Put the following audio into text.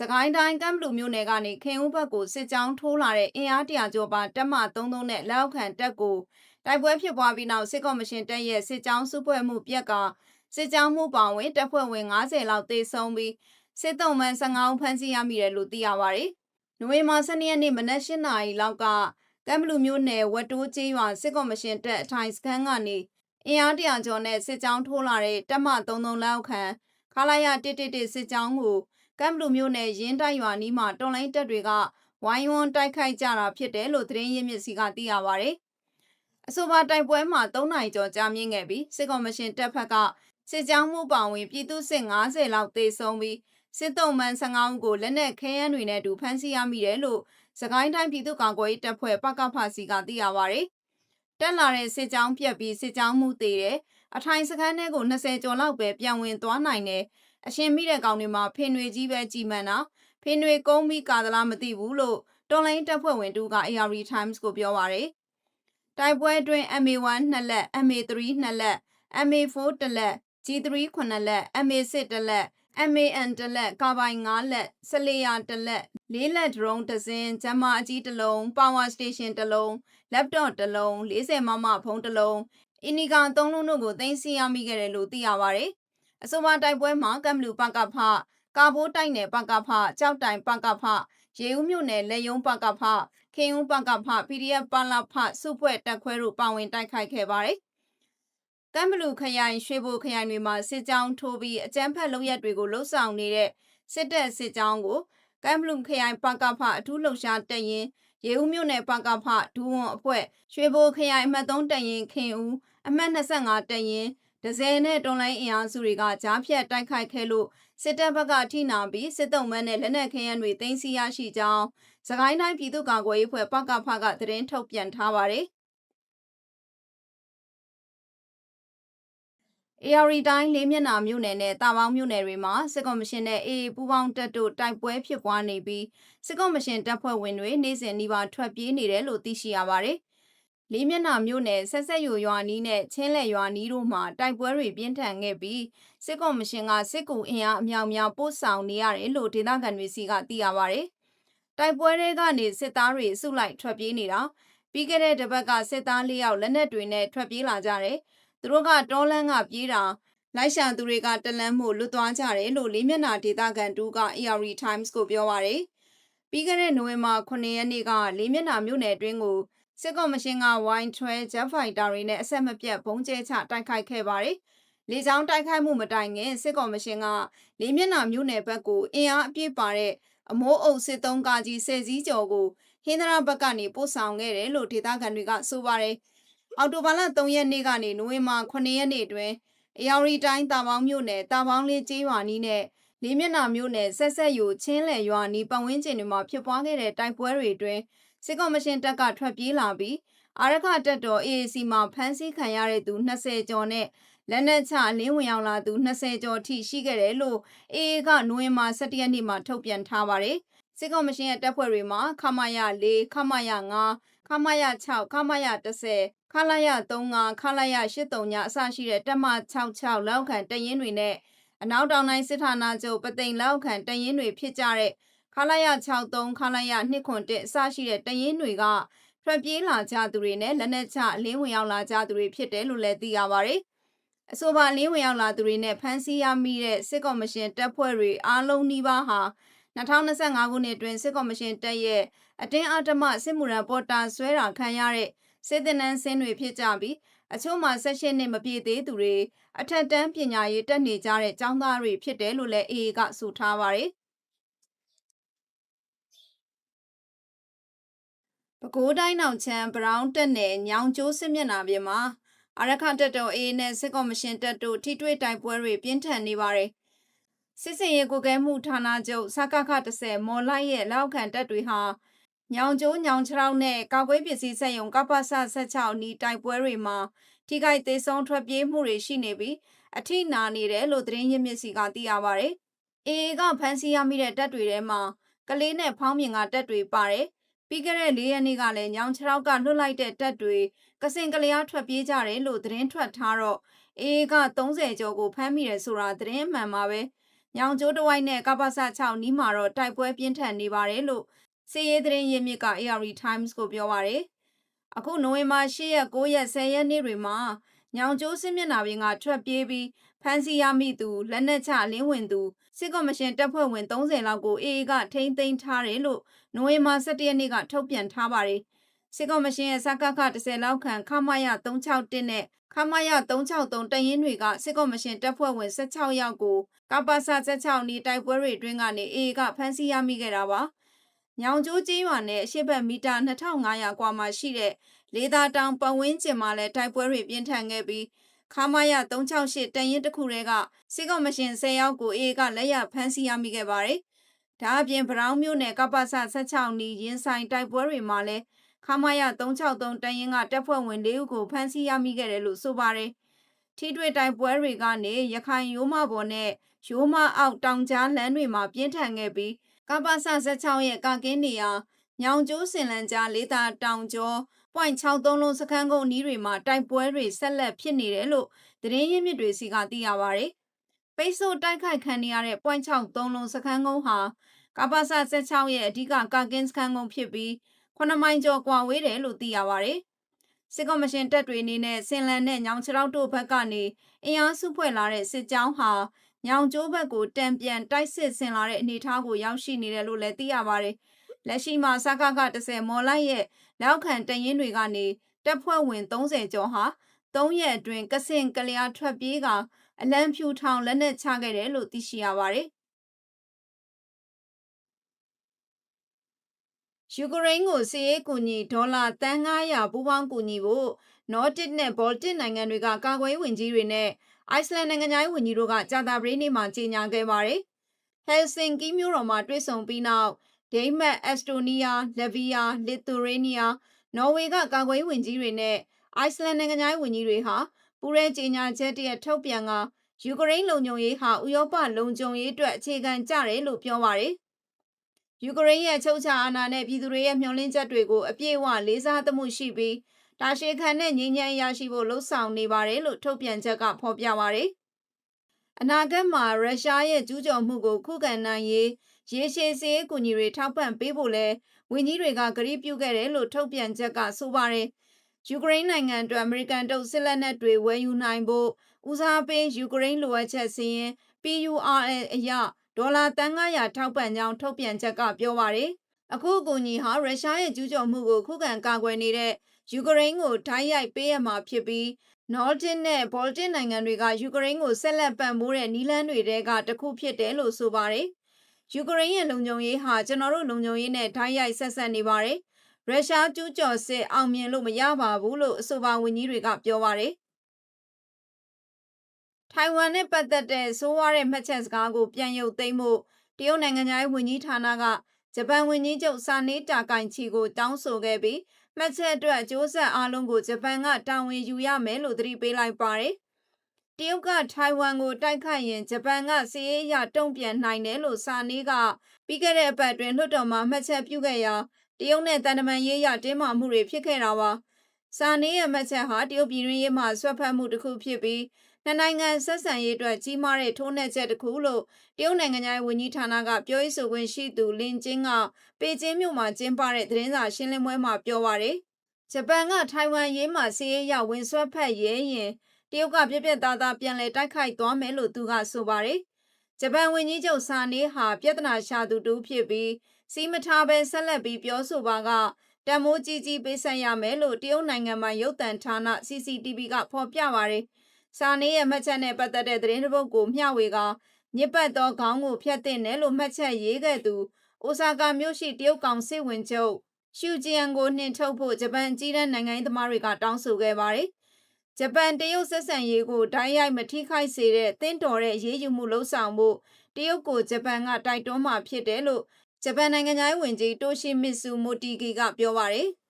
စကိုင်းတိုင်းကမ်ဘလူမြို့နယ်ကနေခင်ဦးဘက်ကိုစစ်ကြောင်းထိုးလာတဲ့အင်အားတရာကျော်ပါတပ်မ33နဲ့လက်အောက်ခံတပ်ကိုတိုက်ပွဲဖြစ်ပွားပြီးနောက်စစ်ကော်မရှင်တပ်ရဲ့စစ်ကြောင်းစုဖွဲ့မှုပြက်ကစစ်ကြောင်းမှုပောင်ဝင်တပ်ဖွဲ့ဝင်90လောက်သေဆုံးပြီးစစ်တုံးမှန်15ဦးဖမ်းဆီးရမိတယ်လို့သိရပါတယ်။နိုဝင်ဘာ12ရက်နေ့မနက်၈နာရီလောက်ကကမ်ဘလူမြို့နယ်ဝတ်တိုးကျေးရွာစစ်ကော်မရှင်တပ်အထိုင်စခန်းကနေအင်အားတရာကျော်နဲ့စစ်ကြောင်းထိုးလာတဲ့တပ်မ33လက်အောက်ခံခလာရ111စစ်ကြောင်းကို ကမ်ဘလူမြို့နယ်ရင်းတိုက်ရွာနီးမှာတော်လိုင်းတပ်တွေကဝိုင်းဝန်းတိုက်ခိုက်ကြတာဖြစ်တယ်လို့သတင်းရင်းမြစ်စီကသိရပါဗျ။အဆိုပါတိုက်ပွဲမှာ3နိုင်ကျော်ကြာမြင့်ခဲ့ပြီးစစ်ကော်မရှင်တပ်ဖက်ကစစ်ကြောင်းမှုပောင်ဝင်ပြည်သူစစ်90လောက်သေဆုံးပြီးစစ်တုံးမှန်15ဦးကိုလက်နက်ခဲယမ်းတွေနဲ့တူဖမ်းဆီးရမိတယ်လို့စကိုင်းတိုင်းပြည်သူ့ကာကွယ်ရေးတပ်ဖွဲ့ပကဖစီကသိရပါဗျ။တက်လာတဲ့စစ်ကြောင်းပြက်ပြီးစစ်ကြောင်းမှုသေးတယ်အထိုင်စခန်းထဲကို20ကျော်လောက်ပဲပြန်ဝင်သွားနိုင်တယ် အရှင်မိတဲ့ကောင်တွေမှာဖင်တွေကြီးပဲကြည်မှန်တာဖင်တွေကုန်းပြီးကာသလားမသိဘူးလို့တော်လိုင်းတပ်ဖွဲ့ဝင်တူက AR Times ကိုပြောပါရယ်တိုက်ပွဲအတွင်း MA1 နှစ်လက် MA3 နှစ်လက် MA4 တစ်လက် G3 9လက် MA6 တစ်လက် MAN တစ်လက်ကာပိုင်9လက်ဆလီယာတစ်လက်လေးလက်ဒရုန်းတစ်စင်းဂျမ်မာအကြီးတစ်လုံးပါဝါစတေရှင်တစ်လုံး laptop တစ်လုံး40မမဖုန်းတစ်လုံးအင်နီကာ3လုံးတို့ကိုသိမ်းဆည်းရမိခဲ့တယ်လို့သိရပါဗျ။ အဆိုပါတိုက်ပွဲမှာကမ်ဘလူပကဖကာဘိုးတိုက်နယ်ပကဖကြောက်တိုင်ပကဖရေဦးမြို့နယ်လက်ယုံပကဖခင်ဦးပကဖ PDF ပလဖစုဖွဲ့တက်ခွဲတို့ပါဝင်တိုက်ခိုက်ခဲ့ပါတယ်။ကမ်ဘလူခရိုင်ရွှေဘိုခရိုင်တွေမှာစစ်ကြောင်းထိုးပြီးအကြမ်းဖက်လုပ်ရက်တွေကိုလှုပ်ဆောင်နေတဲ့စစ်တပ်စစ်ကြောင်းကိုကမ်ဘလူခရိုင်ပကဖအထူးလှုပ်ရှားတက်ရင်ရေဦးမြို့နယ်ပကဖဒူးဝန်အဖွဲ့ရွှေဘိုခရိုင်အမှတ်3တက်ရင်ခင်ဦးအမှတ်25တက်ရင် ဒဇယ်နဲ့တွန်လိုင်းအင်အားစုတွေကကြားဖြတ်တိုက်ခိုက်ခဲ့လို့စစ်တပ်ဘက်ကထိနာပြီးစစ်တုံးမန်းနဲ့လက်နက်ခဲယမ်းတွေတင်စီရရှိကြောင်းစကိုင်းတိုင်းပြည်သူ့ကာကွယ်ရေးဖွဲ့ပကဖကသတင်းထုတ်ပြန်ထားပါတယ်။ AR တိုင်းလေးမျက်နှာမြို့နယ်နဲ့တာပေါင်းမြို့နယ်တွေမှာစစ်ကော်မရှင်နဲ့ AA ပူးပေါင်းတပ်တို့တိုက်ပွဲဖြစ်ပွားနေပြီးစစ်ကော်မရှင်တပ်ဖွဲ့ဝင်တွေနေ့စဉ်နှီးပါထွက်ပြေးနေတယ်လို့သိရှိရပါတယ်။ လေးမျက်နှာမြို့နယ်ဆက်ဆက်ယူရွာနီးနဲ့ချင်းလက်ရွာနီးတို့မှာတိုက်ပွဲတွေပြင်းထန်ခဲ့ပြီးစစ်ကော်မရှင်ကစစ်ကူအင်အားအများအများပို့ဆောင်နေရတယ်လို့ဒေသခံတွေစီကသိရပါတယ်။တိုက်ပွဲတွေကနေစစ်သားတွေစုလိုက်ထွက်ပြေးနေတာပြီးခဲ့တဲ့တပတ်ကစစ်သား၄ယောက်လက်နက်တွေနဲ့ထွက်ပြေးလာကြတယ်။သူတို့ကတောလန်းကပြေးတာလိုက်ရှာသူတွေကတလန်းမှုလွတ်သွားကြတယ်လို့လေးမျက်နှာဒေသခံတူက AR Times ကိုပြောပါရယ်ပြီးခဲ့တဲ့နိုဝင်ဘာ9ရက်နေ့ကလေးမျက်နှာမြို့နယ်အတွင်းကို စစ်ကော်မရှင်ကဝိုင်းထွဲဂျက်ဖိုက်တာတွေနဲ့အဆက်မပြတ်ဘုံကျဲချတိုက်ခိုက်ခဲ့ပါတယ်လေကြောင်းတိုက်ခိုက်မှုမတိုင်ခင်စစ်ကော်မရှင်ကလေးမျက်နှာမြို့နယ်ဘက်ကိုအင်အားအပြည့်ပါတဲ့အမိုးအုပ်စစ်သုံးကားကြီးဆယ်စည်းကျော်ကိုဟင်းသရာဘက်ကနေပို့ဆောင်ခဲ့တယ်လို့ဒေသခံတွေကဆိုပါတယ်။အော်တိုဘာလ3ရက်နေ့ကနေနိုဝင်ဘာ9ရက်နေ့အတွင်းအယောရီတိုင်းတာပေါင်းမြို့နယ်တာပေါင်းလေးကျေးရွာနီးနဲ့လေးမျက်နှာမြို့နယ်ဆက်ဆက်ယူချင်းလယ်ရွာနီးပတ်ဝန်းကျင်တွေမှာဖြစ်ပွားခဲ့တဲ့တိုက်ပွဲတွေအတွင်း စစ်ကော်မရှင်တပ်ကထွက်ပြေးလာပြီးအာရခတပ်တော် AAC မှာဖမ်းဆီးခံရတဲ့သူ20ကျော်နဲ့လက်နက်ချအလင်းဝင်ရောက်လာသူ20ကျော်ထိရှိခဲ့တယ်လို့ AA ကနိုဝင်ဘာ17ရက်နေ့မှာထုတ်ပြန်ထားပါတယ်။စစ်ကော်မရှင်ရဲ့တပ်ဖွဲ့တွေမှာခမာယ4ခမာယ5ခမာယ6ခမာယ10ခလာရ35ခလာရ83ညအစရှိတဲ့တက်မ66လောက်ခံတရင်တွေနဲ့အနောက်တောင်တိုင်းစစ်ဌာနချုပ်ပသိမ်လောက်ခံတရင်တွေဖြစ်ကြတဲ့ ခလာရ63ခလာရ201အစရှိတဲ့တရင်တွေကထွက်ပြေးလာကြသူတွေနဲ့လက်နက်ချအလင်းဝင်ရောက်လာကြသူတွေဖြစ်တယ်လို့လည်းသိရပါတယ်။အဆိုပါလင်းဝင်ရောက်လာသူတွေနဲ့ဖမ်းဆီးရမိတဲ့စစ်ကော်မရှင်တပ်ဖွဲ့တွေအားလုံးနှီးပါးဟာ2025ခုနှစ်တွင်စစ်ကော်မရှင်တပ်ရဲ့အတင်းအဓမ္မစစ်မှုရန်ပေါ်တာဆွဲတာခံရတဲ့စေတနန်းဆင်းတွေဖြစ်ကြပြီးအချို့မှာ၁၈နှစ်မပြည့်သေးသူတွေအထက်တန်းပညာရေးတက်နေကြတဲ့ကျောင်းသားတွေဖြစ်တယ်လို့လည်း AA ကဆိုထားပါတယ်။ ပဲခူးတိုင်းနောက်ချမ်းဘရောင်းတက်နယ်ညောင်ကျိုးစစ်မျက်နှာပြင်မှာအရခတက်တော် AA နဲ့စစ်ကော်မရှင်တပ်တို့ထိတွေ့တိုက်ပွဲတွေပြင်းထန်နေပါတယ်။စစ်စင်ရေးကိုကဲမှုဌာနချုပ်စကခ30မော်လိုက်ရဲ့လောက်ခံတပ်တွေဟာညောင်ကျိုးညောင်ချောင်းနဲ့ကာကွယ်ပစ္စည်းစက်ရုံကပ္ပစ16နီးတိုက်ပွဲတွေမှာထိခိုက်သေးဆုံးထွက်ပြေးမှုတွေရှိနေပြီးအထိနာနေတယ်လို့သတင်းရင်းမြစ်စီကသိရပါဗျ။ AA ကဖမ်းဆီးရမိတဲ့တပ်တွေထဲမှာကလေးနဲ့ဖောင်းမြင်ကတပ်တွေပါတယ်။ ပြီးခဲ့တဲ့၄ရက်နေ့ကလည်းညောင်ချောင်းကလွတ်လိုက်တဲ့တပ်တွေကစင်ကလျားထွက်ပြေးကြတယ်လို့သတင်းထွက်ထားတော့ AA က30ကျော်ကိုဖမ်းမိတယ်ဆိုတာသတင်းမှန်ပါပဲ။ညောင်ကျိုးတဝိုက်နဲ့ကပ္ပစ6နီးမှာတော့တိုက်ပွဲပြင်းထန်နေပါတယ်လို့စီရေးသတင်းရင်းမြစ်က AR Times ကိုပြောပါတယ်။အခုနိုဝင်ဘာ10ရက်9ရက်10ရက်နေ့တွေမှာညောင်ကျိုးစစ်မျက်နှာပြင်ကထွက်ပြေးပြီးဖမ်းဆီးရမိသူလက်နက်ချလင်းဝင်သူစစ်ကော်မရှင်တပ်ဖွဲ့ဝင်30လောက်ကို AA ကထိန်းသိမ်းထားတယ်လို့ နိုဝင်ဘာ17ရက်နေ့ကထုတ်ပြန်ထားပါတယ်။စစ်ကော်မရှင်ရဲ့စကခ10လောက်ခန့်ခမရ361နဲ့ခမရ363တရင်တွေကစစ်ကော်မရှင်တပ်ဖွဲ့ဝင်16ယောက်ကိုကပ္ပစ16နီတိုက်ပွဲတွေအတွင်းကနေ AA ကဖမ်းဆီးရမိခဲ့တာပါ။ညောင်ကျိုးကျေးရွာနဲ့အရှိတ်မီတာ2500ကွာမှာရှိတဲ့လေသာတောင်ပဝင်းကျင်မှာလည်းတိုက်ပွဲတွေပြင်းထန်ခဲ့ပြီးခမာယ368တရင်တစ်ခုတည်းကစစ်ကော်မရှင်10ယောက်ကိုအေကလက်ရဖမ်းဆီးရမိခဲ့ပါတယ်။ ဒါအပြင်ဗရောင်းမြို့နယ်ကပ္ပစ16နီရင်ဆိုင်တိုက်ပွဲတွေမှာလည်းခမာယ363တရင်ကတပ်ဖွဲ့ဝင်၄ဦးကိုဖမ်းဆီးရမိခဲ့တယ်လို့ဆိုပါတယ်။ထိတွေ့တိုက်ပွဲတွေကနေရခိုင်ရိုးမပေါ်နဲ့ရိုးမအောက်တောင်ကြားလမ်းတွေမှာပြင်းထန်ခဲ့ပြီးကပ္ပစ16ရဲ့ကာကင်းနေရာညောင်ကျိုးစင်လန်ကြားလေးသာတောင်ကျော် .63 လုံးစခန်းကုန်းနီးတွေမှာတိုက်ပွဲတွေဆက်လက်ဖြစ်နေတယ်လို့သတင်းရင်းမြစ်တွေစီကသိရပါဗျ။ ပိတ်ဆို့တိုက်ခိုက်ခံနေရတဲ့ .63 လုံးစခန်းကုန်းဟာကပ္ပစ16ရဲ့အဓိကကာကင်းစခန်းကုန်းဖြစ်ပြီး9မိုင်ကျော်ကွာဝေးတယ်လို့သိရပါဗျ။စစ်ကော်မရှင်တပ်တွေအနေနဲ့စင်လန်နဲ့ညောင်ချရောက်တို့ဘက်ကနေအင်အားစုဖွဲ့လာတဲ့စစ်ကြောင်းဟာညောင်ကျိုးဘက်ကိုတံပြန်တိုက်စစ်ဆင်လာတဲ့အနေအထားကိုရောက်ရှိနေတယ်လို့လည်းသိရပါတယ်။လက်ရှိမှာစကက10မော်လိုက်ရဲ့လောက်ခံတရင်တွေကနေတပ်ဖွဲ့ဝင်30ကျော်ဟာ3ရက်အတွင်းကစင်ကလျာထွက်ပြေးက အလံဖြူထောင်လက်နက်ချခဲ့တယ်လို့သိရှိရပါတယ်။ယူကရိန်းကိုစစ်ရေးကူညီဒေါ်လာတန်900ပူးပေါင်းကူညီဖို့နော်တစ်နဲ့ဘော်တစ်နိုင်ငံတွေကကာကွယ်ဝင်ကြီးတွေနဲ့အိုက်စလန်နိုင်ငံသားဝင်ကြီးတို့ကကြာတာပရိနေ့မှာကြေညာခဲ့ပါတယ်။ဟယ်ဆင်ကီမြို့တော်မှာတွေ့ဆုံပြီးနောက်ဒိမတ်၊အက်စတိုနီးယား၊လက်ဗီးယား၊လစ်သူရေးနီးယား၊နော်ဝေကကာကွယ်ဝင်ကြီးတွေနဲ့အိုက်စလန်နိုင်ငံသားဝင်ကြီးတွေဟာ ပူးရဲကြေညာချက်တရက်ထုတ်ပြန်ကယူကရိန်းလုံခြုံရေးဟာဥရောပလုံခြုံရေးအတွက်အခြေခံကြတယ်လို့ပြောပါတယ်။ယူကရိန်းရဲ့ချုပ်ချာအာဏာနဲ့ပြည်သူတွေရဲ့မျှော်လင့်ချက်တွေကိုအပြည့်အဝလေးစားသမှုရှိပြီးတာရှည်ခံတဲ့ငြိမ်းချမ်းရရှိဖို့လှုံ့ဆော်နေပါတယ်လို့ထုတ်ပြန်ချက်ကဖော်ပြပါတယ်။အနာဂတ်မှာရုရှားရဲ့ကျူးကျော်မှုကိုခုခံနိုင်ရေးရေရှည်စေးကူညီတွေထောက်ပံ့ပေးဖို့လဲဝန်ကြီးတွေကကတိပြုခဲ့တယ်လို့ထုတ်ပြန်ချက်ကဆိုပါတယ်။ ယူကရိန်းနိုင်ငံအတွက်အမေရိကန်တုပ်စစ်လက်နက်တွေဝယ်ယူနိုင်ဖို့ဦးစားပေးယူကရိန်းလိုအပ်ချက်စီရင် PURL အရဒေါ်လာတန်900ထောက်ပံ့ကြောင်းထုတ်ပြန်ချက်ကပြောပါတယ်။အခုအကူအညီဟာရုရှားရဲ့ကျူးကျော်မှုကိုခုခံကာကွယ်နေတဲ့ယူကရိန်းကိုဓာတ်ရိုက်ပေးရမှာဖြစ်ပြီးနော်ဒစ်နဲ့ဘော်လတစ်နိုင်ငံတွေကယူကရိန်းကိုဆက်လက်ပံ့ပိုးတဲ့နီလန်းတွေတဲကတစ်ခုဖြစ်တယ်လို့ဆိုပါတယ်။ယူကရိန်းရဲ့လုံခြုံရေးဟာကျွန်တော်တို့လုံခြုံရေးနဲ့ဓာတ်ရိုက်ဆက်ဆက်နေပါတယ်။ ရုရှားကျူးကျော်စစ်အောင်မြင်လို့မရပါဘူးလို့အဆိုပါဝန်ကြီးတွေကပြောပါတယ်။ထိုင်ဝမ်နဲ့ပတ်သက်တဲ့ဆိုးဝါးတဲ့မှတ်ချက်စကားကိုပြန်ရုပ်သိမ်းဖို့တရုတ်နိုင်ငံသားဝန်ကြီးဌာနကဂျပန်ဝန်ကြီးချုပ်စာနေတာကိုင်ချီကိုတောင်းဆိုခဲ့ပြီးမှတ်ချက်အတွက်အကျိုးဆက်အားလုံးကိုဂျပန်ကတာဝန်ယူရမယ်လို့သတိပေးလိုက်ပါတယ်။တရုတ်ကထိုင်ဝမ်ကိုတိုက်ခိုက်ရင်ဂျပန်ကစီးရေးအရတုံ့ပြန်နိုင်တယ်လို့စာနေကပြီးခဲ့တဲ့အပတ်တွင်လွှတ်တော်မှာမှတ်ချက်ပြုခဲ့ရာ တရုတ်နဲ့တန်တမန်ရေးရတင်းမာမှုတွေဖြစ်ခဲ့တာပါ။စာနေရဲ့မှတ်ချက်ဟာတရုတ်ပြည်တွင်းရေးမှာဆွတ်ဖက်မှုတစ်ခုဖြစ်ပြီးနှစ်နိုင်ငံဆက်ဆံရေးအတွက်ကြီးမားတဲ့ထိုးနှက်ချက်တစ်ခုလို့တရုတ်နိုင်ငံရဲ့ဝန်ကြီးဌာနကပြောရေးဆိုခွင့်ရှိသူလင်ကျင်းကပေကျင်းမြို့မှာကျင်းပတဲ့သတင်းစာရှင်းလင်းပွဲမှာပြောပါရယ်ဂျပန်ကထိုင်ဝမ်ရေးမှာစီးရေးရဝင်ဆွဲဖက်ရဲရင်တရုတ်ကပြက်ပြက်သားသားပြန်လည်တိုက်ခိုက်သွားမယ်လို့သူကဆိုပါရယ်ဂျပန်ဝန်ကြီးချုပ်စာနေဟာပြဿနာရှာသူတူဖြစ်ပြီး စီးမထားပဲဆက်လက်ပြီးပြောဆိုပါကတမိုးကြီးကြီးပေးဆက်ရမယ်လို့တရုတ်နိုင်ငံမှာရုပ်သံဌာန CCTV ကဖော်ပြပါရယ်စာနေရဲ့မှတ်ချက်နဲ့ပတ်သက်တဲ့သတင်းတစ်ပုဒ်ကိုမျှဝေကညစ်ပတ်သောခေါင်းကိုဖျက်သိတယ်လို့မှတ်ချက်ရေးခဲ့သူအိုဆာကာမြို့ရှိတရုတ်ကောင်စစ်ဝင်ချုပ်ရှူဂျီယန်ကိုနှင်ထုတ်ဖို့ဂျပန်ကြီးတဲ့နိုင်ငံရေးသမားတွေကတောင်းဆိုခဲ့ပါတယ်။ဂျပန်တရုတ်ဆက်ဆံရေးကိုဓာတ်ရိုက်မထိခိုက်စေတဲ့တင်းတော်တဲ့ရေးယူမှုလှုံ့ဆော်မှုတရုတ်ကိုဂျပန်ကတိုက်တွန်းမှဖြစ်တယ်လို့ ဂျပန်နိုင်ငံသားဝင်ကြီးတိုရှိမစ်ဆူမိုတီဂီကပြောပါတယ်။